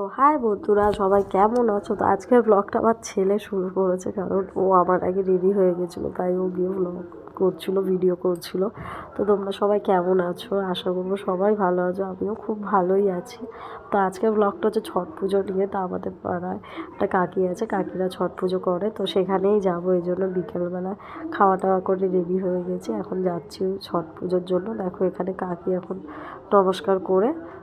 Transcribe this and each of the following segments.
তো হাই বন্ধুরা, সবাই কেমন আছো? তো আজকের ব্লগটা আমার ছেলে শুরু করেছে, কারণ ও আমার আগে রেডি হয়ে গেছিল, তাই ও গিয়ে ব্লগ করছিল ভিডিও করছিল। তো তোমরা সবাই কেমন আছো? আশা করব সবাই ভালো আছো, আমিও খুব ভালোই আছি। তো আজকের ব্লগটা হচ্ছে ছট পুজো নিয়ে, তো আমাদের পাড়ায় একটা কাকি আছে, কাকিরা ছট পুজো করে, তো সেখানেই যাব, এই জন্য বিকেলবেলা খাওয়া টাওয়া করে রেডি হয়ে গেছি। এখন যাচ্ছি ছট পুজোর জন্য। দেখো এখানে কাকি এখন নমস্কার করে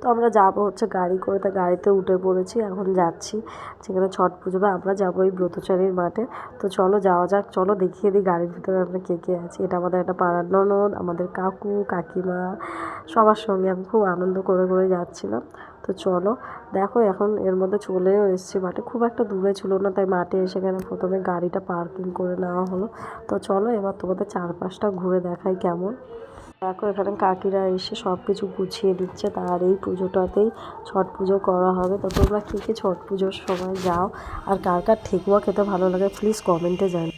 তো আমরা যাব হচ্ছে গাড়ি করে, তা গাড়িতে উঠে পড়েছি, এখন যাচ্ছি। সেখানে ছট পুজো বা আমরা যাব এই ব্রতচারীর মাঠে। তো চলো যাওয়া যাক, চলো দেখিয়ে দিই গাড়ির ভিতরে আমরা কে কে আছি। এটা আমাদের একটা পাড়ার ননদ, আমাদের কাকু, কাকিমা, সবার সঙ্গে আমি খুব আনন্দ করে করে যাচ্ছিলাম। তো চলো, দেখো এখন এর মধ্যে চলেও এসেছি মাঠে। খুব একটা দূরে ছিল না, তাই মাঠে এসে এখানে প্রথমে গাড়িটা পার্কিং করে নেওয়া হলো। তো চলো এবার তোমাদের চারপাশটা ঘুরে দেখাই কেমন। দেখো, এখানে কাকিরা এসে সব কিছু গুছিয়ে দিচ্ছে, তার এই পুজোটাতেই ছট পুজো করা হবে। তো তোমরা কী কী ছট পুজোর সময় যাও, আর কার কার ঠেকুয়া খেতে ভালো লাগে প্লিজ কমেন্টে জানি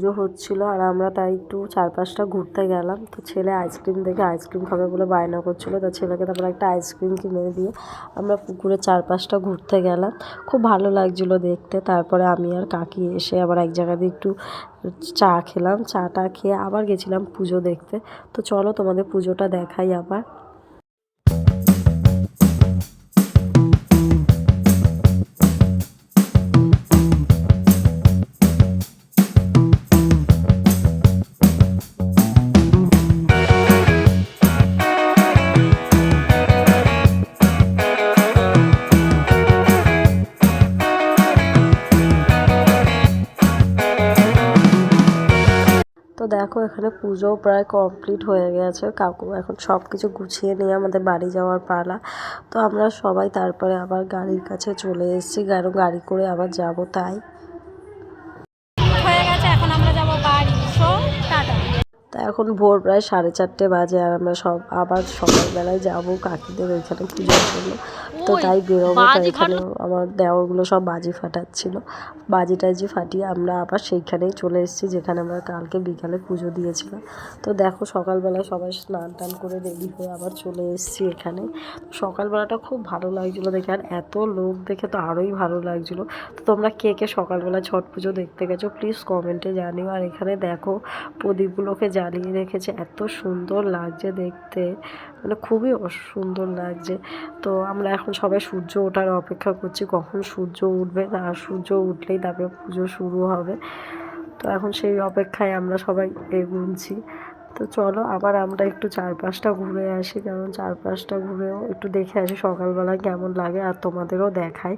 পুজো হচ্ছিল আর আমরা তাই একটু চারপাশটা ঘুরতে গেলাম। তো ছেলে আইসক্রিম দেখে আইসক্রিম খাবে বলে বায়না করছিল। তো ছেলেকে তারপরে একটা আইসক্রিম কিনে দিয়ে আমরা পুকুরের চারপাশটা ঘুরতে গেলাম। খুব ভালো লাগছিল দেখতে। তারপরে আমি আর কাকি এসে আবার এক জায়গা দিয়ে একটু চা খেলাম। চাটা খেয়ে আবার গেছিলাম পুজো দেখতে। তো চলো তোমাদের পুজোটা দেখাই আবার। তো দেখো এখানে পুজো প্রায় কমপ্লিট হয়ে গেছে। কাকু এখন সব কিছু গুছিয়ে নিয়ে আমাদের বাড়ি যাওয়ার পালা। তো আমরা সবাই তারপরে আবার গাড়ির কাছে চলে এসেছি। কারণ গাড়ি করে আবার যাব তাই। হয়ে গেছে এখন আমরা যাব বাড়ি। So tata. তা এখন ভোর প্রায় সাড়ে চারটে বাজে আর আমরা সব আবার সকালবেলায় যাব কাকিদের ওইখানে পুজোর জন্য। তো তাই বেরোবো তাই এখানে আমার দেওরগুলো সব বাজি ফাটাচ্ছিল। বাজি টাজি ফাটিয়ে আমরা আবার সেইখানেই চলে এসেছি যেখানে আমরা কালকে বিকালে পুজো দিয়েছিলাম। তো দেখো সকালবেলায় সবাই স্নান টান করে রেডি হয়ে আবার চলে এসেছি এখানে। সকালবেলাটা খুব ভালো লাগছিল দেখে আর এত লোক দেখে তো আরোই ভালো লাগছিল। তো তোমরা কে কে সকালবেলা ছট পুজো দেখতে গেছো প্লিজ কমেন্টে জানিও। আর এখানে দেখো প্রদীপগুলোকে জ্বালিয়ে রেখেছে এত সুন্দর লাগছে দেখতে। মানে খুবই সুন্দর লাগছে। তো আমরা এখন সবাই সূর্য ওঠার অপেক্ষা করছি, কখন সূর্য উঠবে আর সূর্য উঠলেই তারপরে পুজো শুরু হবে। তো এখন সেই অপেক্ষায় আমরা সবাই এগুনছি। তো চলো আবার আমরা একটু চারপাশটা ঘুরে আসি, কারণ চারপাশটা ঘুরেও একটু দেখে আসি সকালবেলা কেমন লাগে আর তোমাদেরও দেখাই।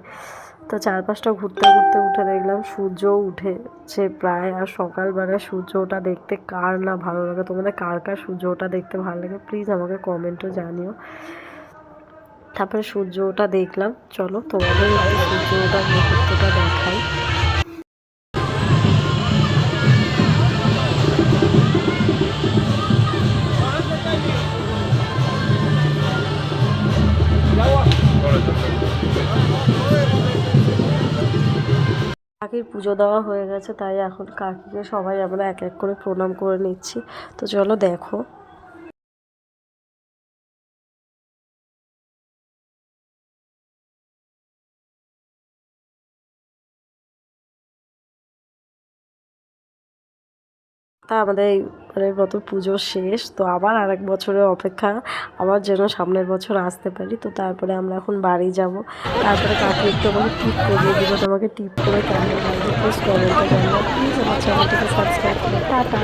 তো চারপাশটা ঘুরতে ঘুরতে উঠে দেখলাম সূর্য উঠেছে প্রায়, আর সকালবেলা সূর্য ওটা দেখতে কার না ভালো লাগে। তোমাদের কার কার সূর্য ওটা দেখতে ভালো লাগে প্লিজ আমাকে কমেন্টও জানিও। তারপরে সূর্য ওটা দেখলাম, চলো তোমাদের সূর্য ওটা মুহূর্তটা দেখাই। কাকির পুজো দেওয়া হয়ে গেছে, তাই এখন কাকিকে সবাই আমরা এক এক করে প্রণাম করে নিচ্ছি। তো চলো দেখো। তা আমাদের এইবারের মতো পুজো শেষ, তো আবার আর এক বছরের অপেক্ষা, আবার যেন সামনের বছর আসতে পারি। তো তারপরে আমরা এখন বাড়ি যাব। তারপরে কাকু একটু আমাকে টিপ করিয়ে দিব তোমাকে টিপ করে কেমন লাগবে প্লিজ কমেন্টে জানাও। প্লিজ আমার চ্যানেলটাকে সাবস্ক্রাইব করে টাটা।